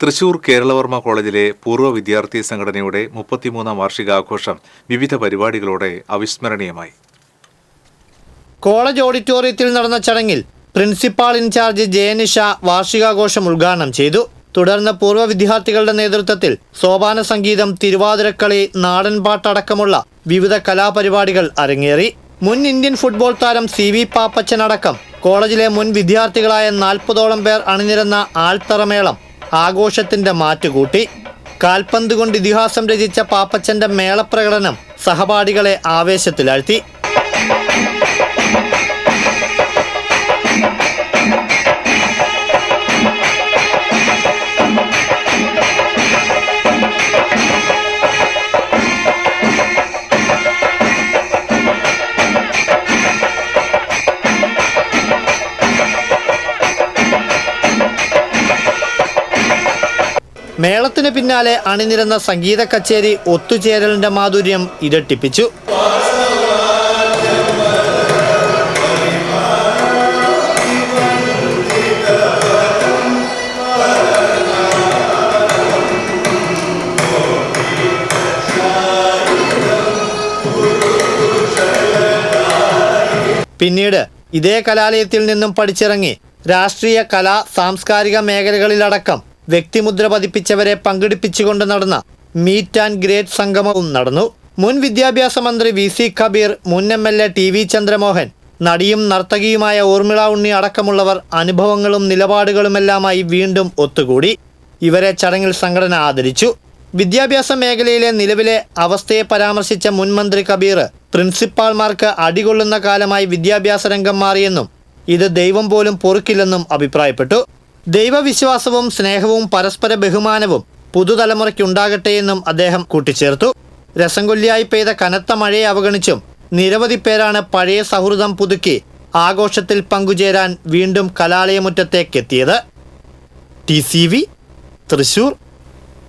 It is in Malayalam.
തൃശൂർ കേരളവർമ്മ കോളേജിലെ പൂർവ വിദ്യാർത്ഥി സംഘടനയുടെ മുപ്പത്തിമൂന്നാം വാർഷികാഘോഷം വിവിധ പരിപാടികളോടെ അവിസ്മരണീയമായി. കോളേജ് ഓഡിറ്റോറിയത്തിൽ നടന്ന ചടങ്ങിൽ പ്രിൻസിപ്പാൾ ഇൻചാർജ് ജയനിഷ വാർഷികാഘോഷം ഉദ്ഘാടനം ചെയ്തു. തുടർന്ന് പൂർവ വിദ്യാർത്ഥികളുടെ നേതൃത്വത്തിൽ സോപാന സംഗീതം തിരുവാതിരക്കളി നാടൻപാട്ടടക്കമുള്ള വിവിധ കലാപരിപാടികൾ അരങ്ങേറി. മുൻ ഇന്ത്യൻ ഫുട്ബോൾ താരം സി വി പാപ്പച്ചനടക്കം കോളേജിലെ മുൻ വിദ്യാർത്ഥികളായ നാൽപ്പതോളം പേർ അണിനിരന്ന ആൽത്തറമേളം ആഘോഷത്തിന്റെ മാറ്റുകൂട്ടി. കാൽപന്ത് കൊണ്ട് ഇതിഹാസം രചിച്ച പാപ്പച്ചന്റെ മേളപ്രകടനം സഹപാഠികളെ ആവേശത്തിലാഴ്ത്തി. മേളത്തിന് പിന്നാലെ അണിനിരന്ന സംഗീത കച്ചേരി ഒത്തുചേരലിന്റെ മാധുര്യം ഇരട്ടിപ്പിച്ചു. പിന്നീട് ഇതേ കലാലയത്തിൽ നിന്നും പഠിച്ചിറങ്ങി രാഷ്ട്രീയ കലാ സാംസ്കാരിക മേഖലകളിലടക്കം വ്യക്തിമുദ്ര പതിപ്പിച്ചവരെ പങ്കെടുപ്പിച്ചുകൊണ്ട് നടന്ന മീറ്റ് ആൻഡ് ഗ്രേറ്റ് സംഗമവും നടന്നു. മുൻ വിദ്യാഭ്യാസ മന്ത്രി വി സി കബീർ മുൻ M L A T V Chandramohan നടിയും നർത്തകിയുമായ ഊർമിള ഉണ്ണി അടക്കമുള്ളവർ അനുഭവങ്ങളും നിലപാടുകളുമെല്ലാമായി വീണ്ടും ഒത്തുകൂടി. ഇവരെ ചടങ്ങിൽ സംഘടന ആദരിച്ചു. വിദ്യാഭ്യാസ മേഖലയിലെ നിലവിലെ അവസ്ഥയെ പരാമർശിച്ച മുൻ മന്ത്രി കബീർ പ്രിൻസിപ്പാൾമാർക്ക് അടികൊള്ളുന്ന കാലമായി വിദ്യാഭ്യാസ രംഗം മാറിയെന്നും ഇത് ദൈവം പോലും പൊറുക്കില്ലെന്നും അഭിപ്രായപ്പെട്ടു. ദൈവവിശ്വാസവും സ്നേഹവും പരസ്പര ബഹുമാനവും പുതുതലമുറയ്ക്കുണ്ടാകട്ടെ എന്നും അദ്ദേഹം കൂട്ടിച്ചേർത്തു. രസംകൊല്ലിയായി പെയ്ത കനത്ത മഴയെ അവഗണിച്ചും നിരവധി പേരാണ് പഴയ സൗഹൃദം പുതുക്കി ആഘോഷത്തിൽ പങ്കുചേരാൻ വീണ്ടും കലാലയമുറ്റത്തേക്കെത്തിയത്. T C V Thrissur.